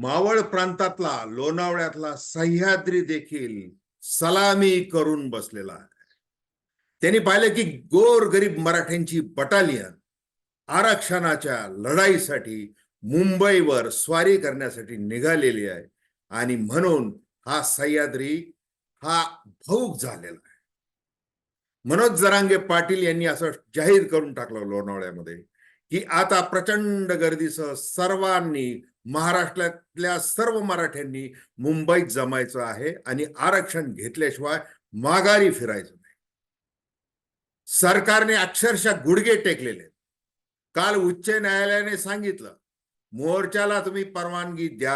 मावळ प्रांतातला लोणावळ्यातला सह्याद्री देखील सलामी करून बसलेला आहे. त्यांनी पाहिलं की गोर गरीब मराठ्यांची बटालियन आरक्षणाच्या लढाईसाठी मुंबईवर स्वारी करण्यासाठी निघालेली आहे आणि म्हणून हा सह्याद्री हा भाऊक झालेला आहे. मनोज जरांगे पाटील यांनी असं जाहीर करून टाकलं लोणावळ्यामध्ये की आता प्रचंड गर्दीसह सर्वांनी महाराष्ट्रातल्या सर्व मराठ्यांनी मुंबईत जमायचं आहे आणि आरक्षण घेतल्याशिवाय माघारी फिरायचं नाही सरकारने अक्षरशः गुडघे टेकलेले आहेत. काल उच्च न्यायालयाने सांगितलं मोर्चाला तुम्ही परवानगी द्या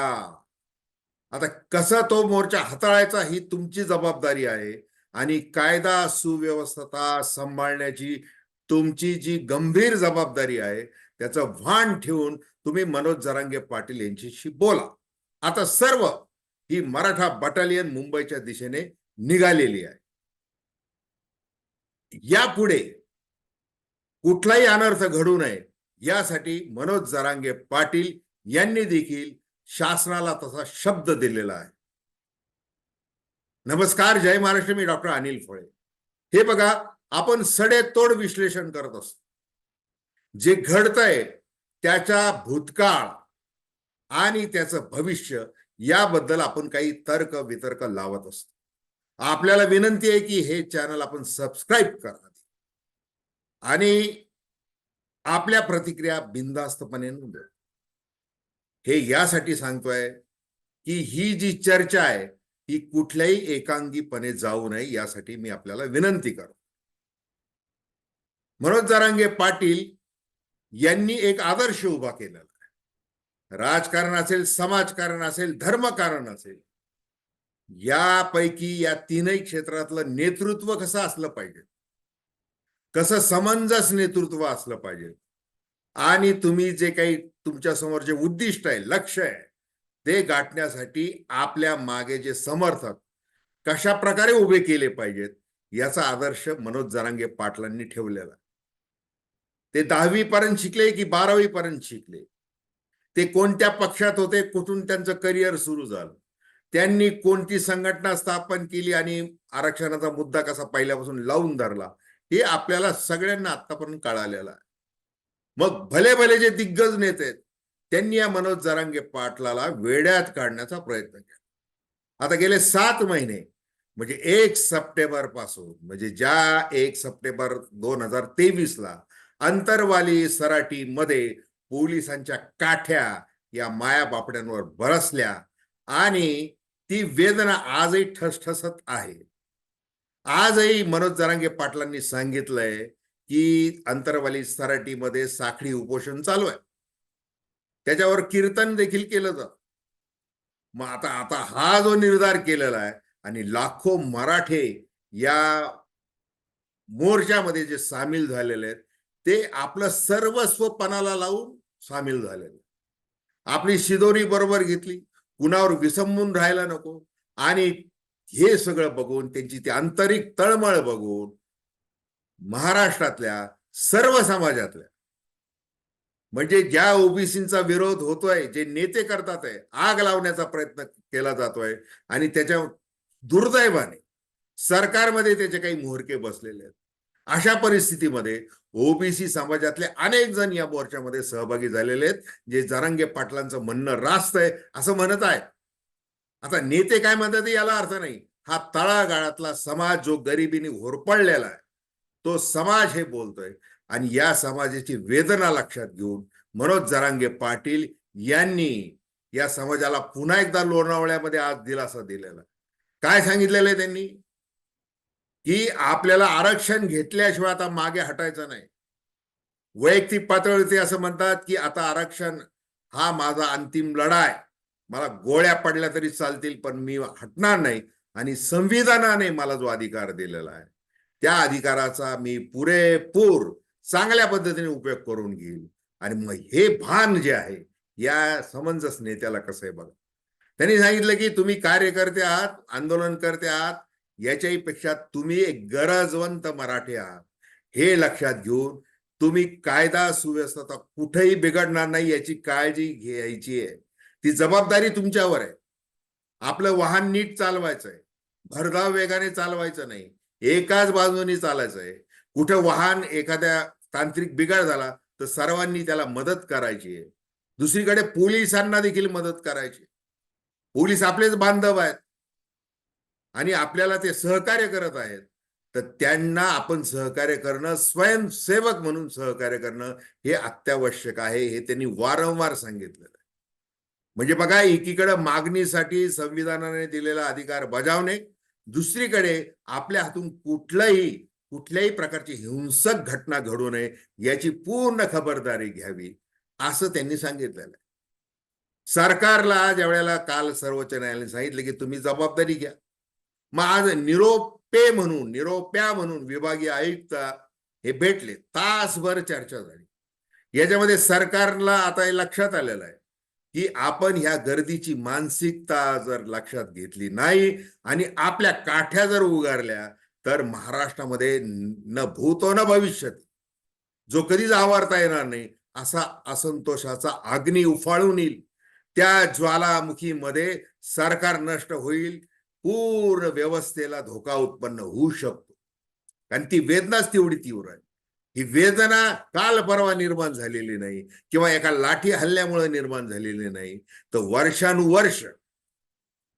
आता कसा तो मोर्चा हाताळायचा ही तुमची जबाबदारी आहे आणि कायदा सुव्यवस्था सांभाळण्याची तुमची जी गंभीर जबाबदारी आहे त्याचं भान ठेवून तुम्ही मनोज जरांगे पाटील यांच्याशी बोला. आता सर्व ही मराठा बटालियन मुंबईच्या दिशेने निघालेली आहे. यापुढे कुठलाही अनर्थ घडू नये यासाठी मनोज जरांगे पाटील यांनी देखील शासनाला तसा शब्द दिलेला आहे. नमस्कार जय महाराष्ट्र. मी डॉक्टर अनिल फळे. हे बघा आपण सडेतोड विश्लेषण करत असतो. जे घडतंय त्याच्या भूतकाळ आणि त्याचं भविष्य याबद्दल आपण काही तर्क वितर्क लावत असतो. आपल्याला विनंती आहे की हे चॅनल आपण सबस्क्राईब करा. आणि आपल्या प्रतिक्रिया बिनधास्तपणे नोंदवा. हे यासाठी सांगतोय की ही जी चर्चा आहे ही कुठल्याही एकांगीपणे जाऊ नये यासाठी मी आपल्याला विनंती करतो. मनोज जरांगे पाटील यांनी एक आदर्श उभा केलेला आहे. राजकारण असेल समाजकारण असेल धर्मकारण असेल यापैकी या तीनही क्षेत्रातलं नेतृत्व कसं असलं पाहिजे? कसं समंजस नेतृत्व असलं पाहिजे? आणि तुम्ही जे काही तुमच्यासमोर जे उद्दिष्ट आहे लक्ष आहे ते गाठण्यासाठी आपल्या मागे जे समर्थक कशा प्रकारे उभे केले पाहिजेत याचा आदर्श मनोज जरांगे पाटलांनी ठेवलेला ते दहावी पर्यंत शिकले की बारावी पर्यंत शिकले? ते कोणत्या पक्षात होते? कुठून त्यांचं करिअर सुरू झालं? त्यांनी कोणती संघटना स्थापन केली आणि आरक्षणाचा मुद्दा कसा पहिल्यापासून लावून धरला? हे आपल्याला सगळ्यांना आतापर्यंत कळालेलं आहे. मग भले भले जे दिग्गज नेते आहेत त्यांनी या मनोज जरांगे पाटलाला वेड्यात काढण्याचा प्रयत्न केला. आता गेले सात महिने म्हणजे एक सप्टेंबरपासून म्हणजे ज्या एक सप्टेंबर दोन हजार तेवीस ला अंतरवाली सराटी मध्ये पोलिसांच्या काठ्या या माया बापड्यांवर बरसल्या आणि ती वेदना आजही ठसठसत आहे. आजही मनोज जरांगे पाटलांनी सांगितलंय की अंतरवाली सराटीमध्ये साखळी उपोषण चालू आहे. त्याच्यावर कीर्तन देखील केलं जात. मग आता आता हा जो निर्धार केलेला आहे आणि लाखो मराठे या मोर्चामध्ये जे सामील झालेले आहेत ते आपलं सर्वस्व पणाला लावून सामील झालेलं. आपली शिदोरी बरोबर घेतली कुणावर विसंबून राहायला नको आणि हे सगळं बघून त्यांची ती आंतरिक तळमळ बघून महाराष्ट्रातल्या सर्व समाजातल्या म्हणजे ज्या ओबीसींचा विरोध होतोय जे नेते करतात आहे आग लावण्याचा प्रयत्न केला जातोय आणि त्याच्या दुर्दैवाने सरकारमध्ये त्याचे काही मोहरके बसलेले आहेत. अशा परिस्थितीमध्ये ओबीसी समाजातले अनेक जण या मोर्चामध्ये सहभागी झालेले आहेत जे जरांगे पाटलांचं म्हणणं रास्त आहे असं म्हणत आहे. आता नेते काय म्हणतात याला अर्थ नाही. हा तळागाळातला समाज जो गरिबीने होरपळलेला आहे तो समाज हे बोलतोय. आणि या समाजाची वेदना लक्षात घेऊन मनोज जरांगे पाटील यांनी या समाजाला पुन्हा एकदा लोणावळ्यामध्ये आज दिलासा दिलेला. काय सांगितलेलं आहे त्यांनी? की आपल्याला आरक्षण घेतल्याशिवाय आता मागे हटायचं नाही. वैयक्तिक पातळीवरती असं म्हणतात की आता आरक्षण हा माझा अंतिम लढा आहे मला गोळ्या पडल्या तरी चालतील पण मी हटणार नाही आणि संविधानाने मला जो अधिकार दिलेला आहे त्या अधिकाराचा मी पुरेपूर चांगल्या पद्धतीने उपयोग करून घेईल. आणि मग हे भान जे आहे या समंजस नेत्याला कसं आहे बघा. त्यांनी सांगितलं की तुम्ही कार्यकर्ते आहात आंदोलन करते आहात याच्याही पेक्षा तुम्ही एक गरजवंत मराठी आहात. हे लक्षात घेऊन तुम्ही कायदा सुव्यवस्था कुठेही बिघडणार नाही याची काळजी घ्यायची आहे. ती जबाबदारी तुमच्यावर आहे. आपलं वाहन नीट चालवायचं आहे. भरधाव वेगाने चालवायचं नाही. एकाच बाजूने चालायचं आहे. कुठं वाहन एखाद्या तांत्रिक बिघाड झाला तर सर्वांनी त्याला मदत करायची आहे. दुसरीकडे पोलिसांना देखील मदत करायची पोलीस आपलेच बांधव आहेत. आणि आपल्याला ते सहकार्य करत आहेत तर त्यांना आपण सहकार्य करणं स्वयंसेवक म्हणून सहकार्य करणं हे अत्यावश्यक आहे हे त्यांनी वारंवार सांगितलेलं आहे. म्हणजे बघा एकीकडे मागणीसाठी संविधानाने दिलेला अधिकार बजावणे दुसरीकडे आपल्या हातून कुठलाही कुठल्याही प्रकारची हिंसक घटना घडू नये याची पूर्ण खबरदारी घ्यावी असं त्यांनी सांगितलेलं आहे. सरकारला ज्या वेळेला काल सर्वोच्च न्यायालयाने सांगितलं की तुम्ही जबाबदारी घ्या. मग आज निरोपे म्हणून निरोप्या म्हणून विभागीय आयुक्त हे भेटले. तासभर चर्चा झाली. याच्यामध्ये सरकारला आता हे लक्षात आलेलं आहे की आपण ह्या गर्दीची मानसिकता जर लक्षात घेतली नाही आणि आपल्या काठ्या जर उगारल्या तर महाराष्ट्रामध्ये न भूतो न भविष्यात जो कधीच आवारता येणार नाही असा असंतोषाचा अग्नी उफाळून येईल. त्या ज्वालामुखीमध्ये सरकार नष्ट होईल पूर्ण व्यवस्थेला धोका उत्पन्न होऊ शकतो. कारण ती वेदनाच तेवढी तीव्र आहे. ही वेदना काल परवा निर्माण झालेली नाही किंवा एका लाठी हल्ल्यामुळे निर्माण झालेली नाही तर वर्षानुवर्ष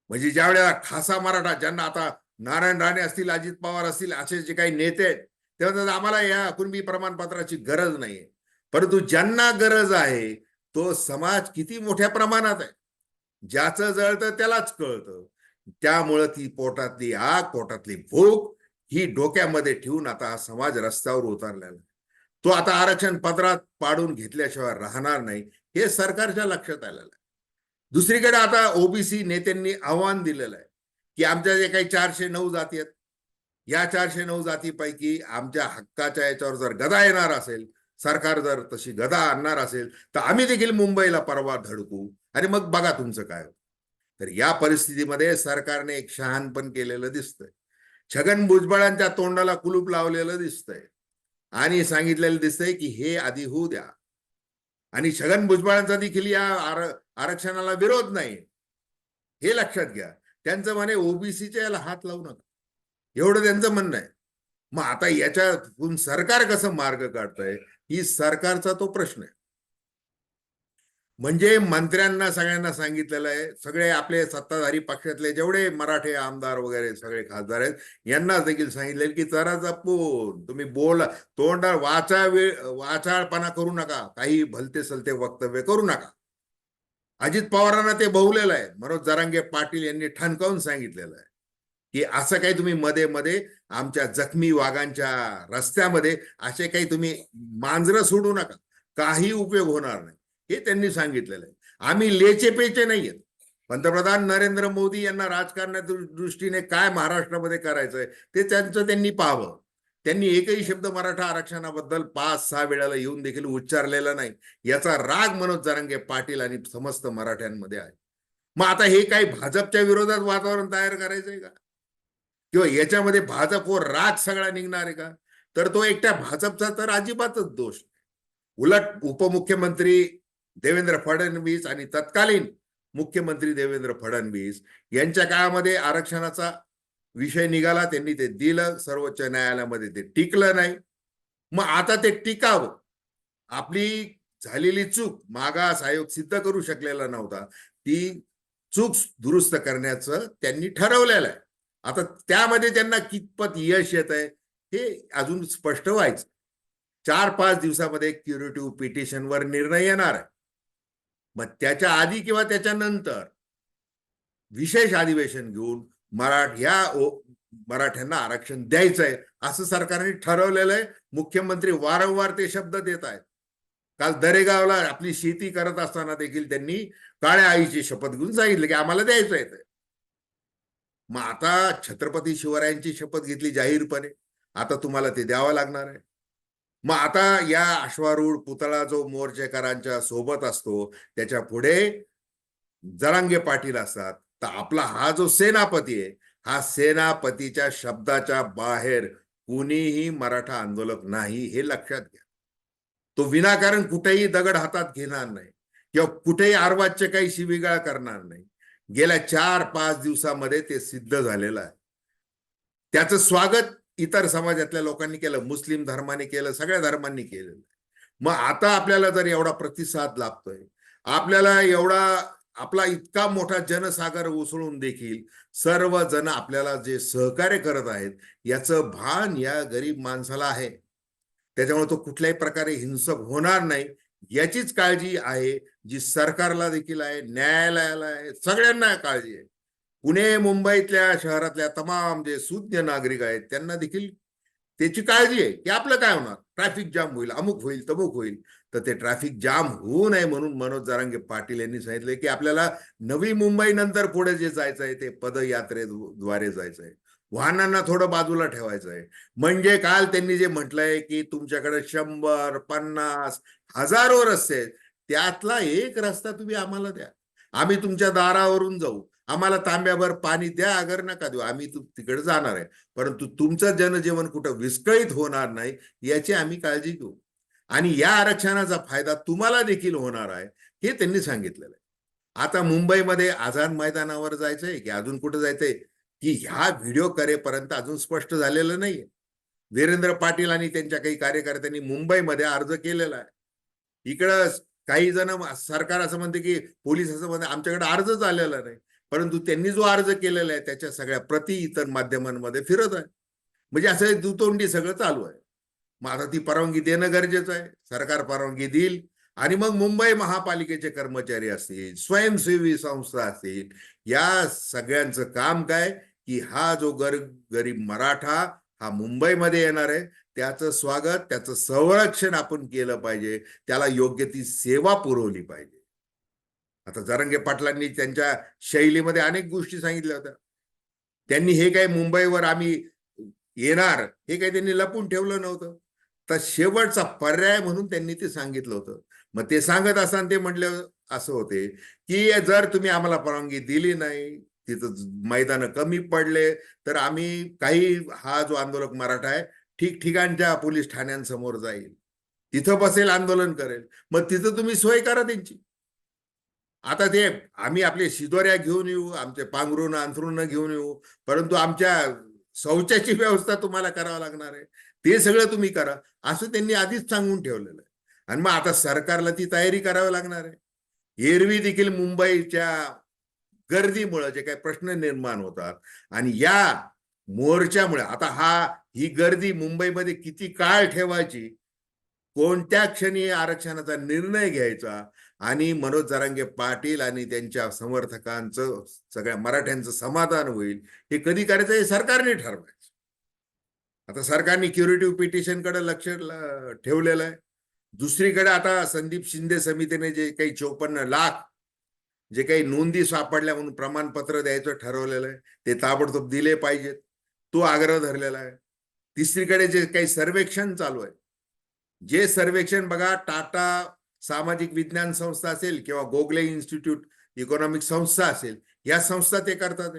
म्हणजे ज्या वेळेला खासा मराठा ज्यांना आता नारायण राणे असतील अजित पवार असतील असे जे काही नेते आहेत ते म्हणतात आम्हाला या कुणबी प्रमाणपत्राची गरज नाहीये. परंतु ज्यांना गरज आहे तो समाज किती मोठ्या प्रमाणात आहे. ज्याचं जळतं त्यालाच कळतं. त्यामुळं ती पोटातली आग पोटातली भूक ही डोक्यामध्ये ठेवून आता हा समाज रस्त्यावर उतरलेला आहे. तो आता आरक्षण पत्रात पाडून घेतल्याशिवाय राहणार नाही हे सरकारच्या लक्षात आलेलं आहे दुसरीकडे आता ओबीसी नेत्यांनी आव्हान दिलेलं आहे की आमच्या जे काही चारशे नऊ जाती आहेत या चारशे नऊ जातीपैकी आमच्या हक्काच्या याच्यावर जर गदा येणार असेल सरकार जर तशी गदा आणणार असेल तर आम्ही देखील मुंबईला परवा धडकू आणि मग बघा तुमचं काय होतं. तर या परिस्थितीमध्ये सरकारने एक शहाणपण केलेलं दिसतंय. छगन भुजबळांच्या तोंडाला कुलूप लावलेलं दिसतंय. आणि सांगितलेलं दिसतंय की हे आधी होऊ द्या. आणि छगन भुजबळांचा देखील या आर आरक्षणाला विरोध नाही. हे लक्षात घ्या. त्यांचं म्हणे ओबीसीच्या याला हात लावू नका. एवढं त्यांचं म्हणणं आहे. मग आता याच्यातून सरकार कसं मार्ग काढतंय? ही सरकारचा तो प्रश्न आहे. म्हणजे मंत्र्यांना सगळ्यांना सांगितलेलं आहे सगळे आपले सत्ताधारी पक्षातले जेवढे मराठे आमदार वगैरे सगळे खासदार आहेत यांना देखील सांगितलेलं की जरा जपून तुम्ही बोला तोंडा वाचा वेळ वाचाळपणा करू नका काही भलते सलते वक्तव्य करू नका. अजित पवारांना ते बहुलेलं आहे मनोज जरांगे पाटील यांनी ठणकावून सांगितलेलं आहे की असं काही तुम्ही मध्ये मध्ये आमच्या जखमी वाघांच्या रस्त्यामध्ये असे काही तुम्ही मांजरं सोडू नका काही उपयोग होणार नाही. हे त्यांनी सांगितलेलं आहे. आम्ही लेचेपेचे नाही नाहीयेत. पंतप्रधान नरेंद्र मोदी यांना राजकारणा दृष्टीने काय महाराष्ट्रामध्ये करायचंय ते त्यांचं त्यांनी पाहावं. त्यांनी एकही शब्द मराठा आरक्षणाबद्दल पाच सहा वेळाला येऊन देखील उच्चारलेला नाही. याचा राग मनोज जरांगे पाटील आणि समस्त मराठ्यांमध्ये आहे. मग आता हे काही भाजपच्या विरोधात वातावरण तयार करायचंय का? किंवा याच्यामध्ये भाजप व राग सगळा निघणार आहे का? तर तो एकट्या भाजपचा तर अजिबातच दोष उलट उपमुख्यमंत्री देवेंद्र फडणवीस आणि तत्कालीन मुख्यमंत्री देवेंद्र फडणवीस यांच्या काळामध्ये आरक्षणाचा विषय निघाला त्यांनी ते दिलं सर्वोच्च न्यायालयामध्ये ते टिकलं नाही. मग आता ते टिकावं. आपली झालेली चूक मागास आयोग सिद्ध करू शकलेला नव्हता. ती चूक दुरुस्त करण्याचं त्यांनी ठरवलेलं आहे. आता त्यामध्ये त्यांना कितपत यश येत आहे हे अजून स्पष्ट व्हायचं. चार पाच दिवसामध्ये क्युरेटिव्ह पिटिशनवर निर्णय येणार आहे. मग त्याच्या आधी किंवा त्याच्यानंतर विशेष अधिवेशन घेऊन मराठ्या मराठ्यांना आरक्षण द्यायचं आहे असं सरकारने ठरवलेलं आहे. मुख्यमंत्री वारंवार ते शब्द देत आहेत. काल दरेगावला आपली शेती करत असताना देखील त्यांनी काळ्या आईची शपथ घेऊन सांगितलं की आम्हाला द्यायचं आहे ते. मग आता छत्रपती शिवरायांची शपथ घेतली जाहीरपणे. आता तुम्हाला ते द्यावं लागणार आहे. मग आता या अश्वारूढ पुतळा जो मोर्चेकरांच्या सोबत असतो त्याच्या पुढे जरांगे पाटील असतात. तर आपला हा जो सेनापती आहे हा सेनापतीच्या शब्दाच्या बाहेर कुणीही मराठा आंदोलक नाही हे लक्षात घ्या. तो विनाकारण कुठेही दगड हातात घेणार नाही किंवा कुठेही आरवाजचे काही शिवीगाळ करणार नाही. गेल्या चार पाच दिवसामध्ये ते सिद्ध झालेलं आहे. त्याचं स्वागत इतर समाजातल्या लोकांनी केलं मुस्लिम धर्माने केलं सगळ्या धर्मांनी केलेलं. मग आता आपल्याला जर एवढा प्रतिसाद लाभतोय आपल्याला एवढा आपला इतका मोठा जनसागर उसळून देखील सर्व जण आपल्याला जे सहकार्य करत आहेत याचं भान या गरीब माणसाला आहे. त्याच्यामुळे तो कुठल्याही प्रकारे हिंसक होणार नाही याचीच काळजी आहे जी सरकारला देखील आहे न्यायालयाला आहे सगळ्यांना काळजी आहे. पुणे मुंबईतल्या शहरातल्या तमाम जे सुज्ञ नागरिक आहेत त्यांना देखील त्याची काळजी आहे की आपलं काय होणार? ट्रॅफिक जाम होईल अमुक होईल तमुक होईल. तर ते ट्रॅफिक जाम होऊ नये म्हणून मनोज जारांगे पाटील यांनी सांगितले की आपल्याला नवी मुंबई नंतर पुढे जे जायचं आहे ते पदयात्रेद्वारे जायचं आहे. वाहनांना थोडं बाजूला ठेवायचं आहे. म्हणजे काल त्यांनी जे म्हटलंय की तुमच्याकडे शंभर पन्नास हजारो रस्ते आहेत. त्यातला एक रस्ता तुम्ही आम्हाला द्या. आम्ही तुमच्या दारावरून जाऊ. आम्हाला तांब्यावर पाणी द्या अगर नका देऊ. आम्ही तिकडे जाणार आहे. परंतु तुमचं जनजीवन कुठं विस्कळीत होणार नाही याची आम्ही काळजी घेऊ. आणि या आरक्षणाचा फायदा तुम्हाला देखील होणार आहे हे त्यांनी सांगितलेलं आहे. आता मुंबईमध्ये आझाद मैदानावर जायचंय की अजून कुठं जायचंय? की ह्या व्हिडिओ करेपर्यंत अजून स्पष्ट झालेलं नाहीये. वीरेंद्र पाटील आणि त्यांच्या काही कार्यकर्त्यांनी मुंबईमध्ये अर्ज केलेला आहे. इकडं काही जण सरकार असं म्हणते की पोलीस असं म्हणते आमच्याकडे अर्जच आलेला नाही. परंतु त्यांनी जो अर्ज केलेला आहे त्याच्या सगळ्या प्रती इतर माध्यमांमध्ये फिरत आहे. म्हणजे असं दुतोंडी सगळं चालू आहे. मग आता ती परवानगी देणं गरजेचं आहे. सरकार परवानगी देईल. आणि मग मुंबई महापालिकेचे कर्मचारी असतील स्वयंसेवी संस्था असतील या सगळ्यांचं काम काय? की हा जो गर गरीब मराठा हा मुंबईमध्ये येणार आहे त्याचं स्वागत त्याचं संरक्षण आपण केलं पाहिजे. त्याला योग्य ती सेवा पुरवली पाहिजे. आता जरंगे पाटलांनी त्यांच्या शैलीमध्ये अनेक गोष्टी सांगितल्या होत्या. त्यांनी हे काय मुंबईवर आम्ही येणार हे काही त्यांनी लपून ठेवलं नव्हतं. तर शेवटचा पर्याय म्हणून त्यांनी ते सांगितलं होतं. मग ते सांगत असताना ते म्हटले असं होते की जर तुम्ही आम्हाला परवानगी दिली नाही तिथं मैदान कमी पडले तर आम्ही काही हा जो आंदोलक मराठा आहे ठिकठिकाणच्या पोलीस ठाण्यांसमोर जाईल. तिथं बसेल आंदोलन करेल. मग तिथं तुम्ही सोय करा त्यांची. आता ते आम्ही आपले शिदोऱ्या घेऊन येऊ आमचे पांघरून अंथरून घेऊन येऊ परंतु आमच्या शौचाची व्यवस्था तुम्हाला करावं लागणार आहे. ते सगळं तुम्ही करा. असं त्यांनी आधीच सांगून ठेवलेलं आहे. आणि मग आता सरकारला ती तयारी करावी लागणार आहे. एरवी देखील मुंबईच्या गर्दीमुळे जे काही प्रश्न निर्माण होतात आणि या मोर्चामुळे आता हा ही गर्दी मुंबईमध्ये किती काळ ठेवायची कोणत्या क्षणी आरक्षणाचा निर्णय घ्यायचा आणि मनोज जरांगे पाटील आणि त्यांच्या समर्थकांचं सगळ्या मराठ्यांचं समाधान होईल हे कधी करायचं हे सरकारने ठरवायचं. आता सरकारने क्युरेटिव्ह पिटिशनकडे लक्ष ठेवलेलं आहे. दुसरीकडे आता संदीप शिंदे समितीने जे काही चोपन्न लाख जे काही नोंदी सापडल्या म्हणून प्रमाणपत्र द्यायचं ठरवलेलं आहे ते ताबडतोब दिले पाहिजेत. तो आग्रह धरलेला आहे. तिसरीकडे जे काही सर्वेक्षण चालू आहे जे सर्वेक्षण बघा टाटा सामाजिक विज्ञान संस्था असेल किंवा गोगले इन्स्टिट्यूट इकॉनॉमिक संस्था असेल या संस्था ते करतात.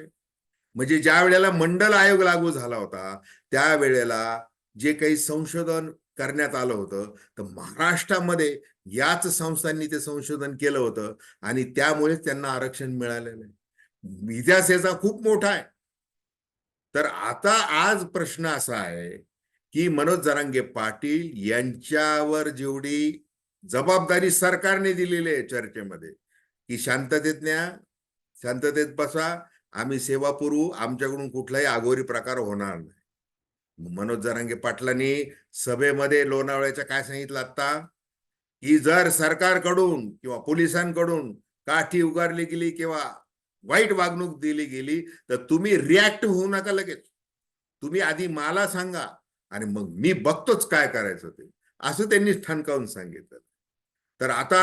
म्हणजे ज्या वेळेला मंडल आयोग लागू झाला होता त्यावेळेला जे काही संशोधन करण्यात आलं होतं तर महाराष्ट्रामध्ये याच संस्थांनी ते संशोधन केलं होतं आणि त्यामुळेच त्यांना आरक्षण मिळालेलं आहे. इतिहास याचा खूप मोठा आहे. तर आता आज प्रश्न असा आहे की मनोज जरांगे पाटील यांच्यावर जेवढी जबाबदारी सरकारने दिलेली आहे चर्चेमध्ये. की शांततेत न्या शांततेत बसा आम्ही सेवा पुरवू आमच्याकडून कुठलाही आघोरी प्रकार होणार नाही. मनोज जरांगे पाटलांनी सभेमध्ये लोणावळ्याच्या काय सांगितलं आता की जर सरकारकडून किंवा पोलिसांकडून काठी उगारली गेली किंवा वाईट वागणूक दिली गेली तर तुम्ही रिॲक्ट होऊ नका लगेच. तुम्ही आधी मला सांगा आणि मग मी बघतोच काय करायचं ते. असं त्यांनी ठणकावून सांगितलं. तर आता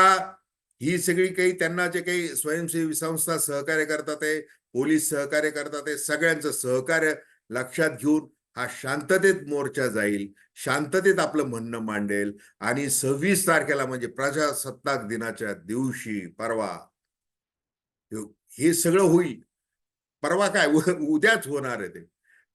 ही सगळी काही त्यांना जे काही स्वयंसेवी संस्था सहकार्य करतात आहे पोलीस सहकार्य करतात आहे सगळ्यांचं सहकार्य लक्षात घेऊन हा शांततेत मोर्चा जाईल शांततेत आपलं म्हणणं मांडेल आणि सव्वीस तारखेला म्हणजे प्रजासत्ताक दिनाच्या दिवशी परवा हे सगळं होईल. परवा काय? उद्याच होणार आहे ते.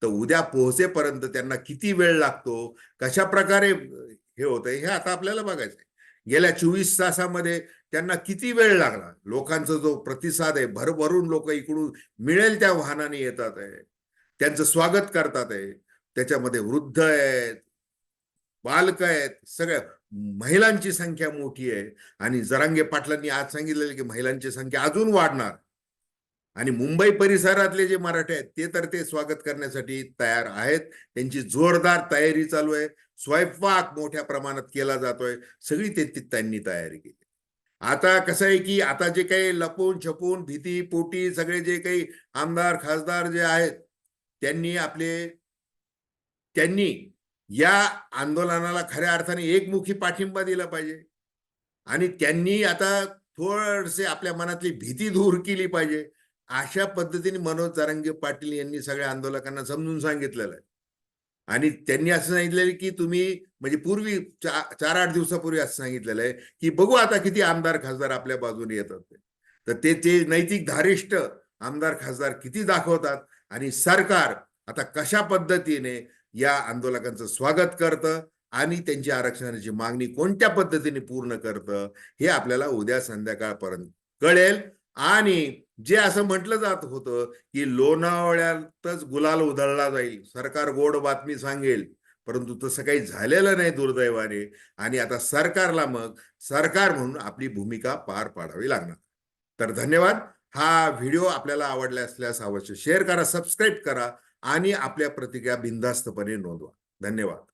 तर उद्या पोहोचेपर्यंत त्यांना किती वेळ लागतो? कशा प्रकारे हे होतंय हे आता आपल्याला बघायचंय. गेल्या चोवीस तासामध्ये त्यांना किती वेळ लागला? लोकांचा जो प्रतिसाद आहे भरभरून लोक इकडून मिळेल त्या वाहनाने येतात आहे. त्यांचं स्वागत करतात आहे. त्याच्यामध्ये वृद्ध आहेत बालक आहेत सगळ्या महिलांची संख्या मोठी आहे. आणि जरांगे पाटलांनी आज सांगितलेलं की महिलांची संख्या अजून वाढणार. आणि मुंबई परिसरातले जे मराठे आहेत ते तर ते स्वागत करण्यासाठी तयार आहेत. त्यांची जोरदार तयारी चालू आहे. स्वयंपाक मोठ्या प्रमाणात केला जातोय. सगळी ते त्यांनी तयारी केली. आता कसं आहे की आता जे काही लपून छपून भीती पोटी सगळे जे काही आमदार खासदार जे आहेत त्यांनी आपले त्यांनी या आंदोलनाला खऱ्या अर्थाने एकमुखी पाठिंबा दिला पाहिजे. आणि त्यांनी आता थोडसे आपल्या मनातली भीती दूर केली पाहिजे. अशा पद्धतीने मनोज जारंगे पाटील यांनी सगळ्या आंदोलकांना समजून सांगितलेलं आहे. आणि त्यांनी असं सांगितलेलं की तुम्ही म्हणजे पूर्वी चा- चार आठ दिवसापूर्वी असं सांगितलेलं आहे की बघू आता किती आमदार खासदार आपल्या बाजूने येतात ते. तर ते ते नैतिक धारिष्ट आमदार खासदार किती दाखवतात आणि सरकार आता कशा पद्धतीने या आंदोलकांचं स्वागत करतं आणि त्यांची आरक्षणाची मागणी कोणत्या पद्धतीने पूर्ण करतं हे आपल्याला उद्या संध्याकाळपर्यंत कळेल आणि जे असं म्हटलं जात होतं की लोणावळ्यातच गुलाल उधळला जाईल सरकार गोड बातमी सांगेल परंतु तसं काही झालेलं नाही दुर्दैवाने. आणि आता सरकारला मग सरकार म्हणून आपली भूमिका पार पाडावी लागणार. तर धन्यवाद. हा व्हिडिओ आपल्याला आवडला असल्यास अवश्य शेअर करा सबस्क्राईब करा आणि आपल्या प्रतिक्रिया बिनधास्तपणे नोंदवा. धन्यवाद.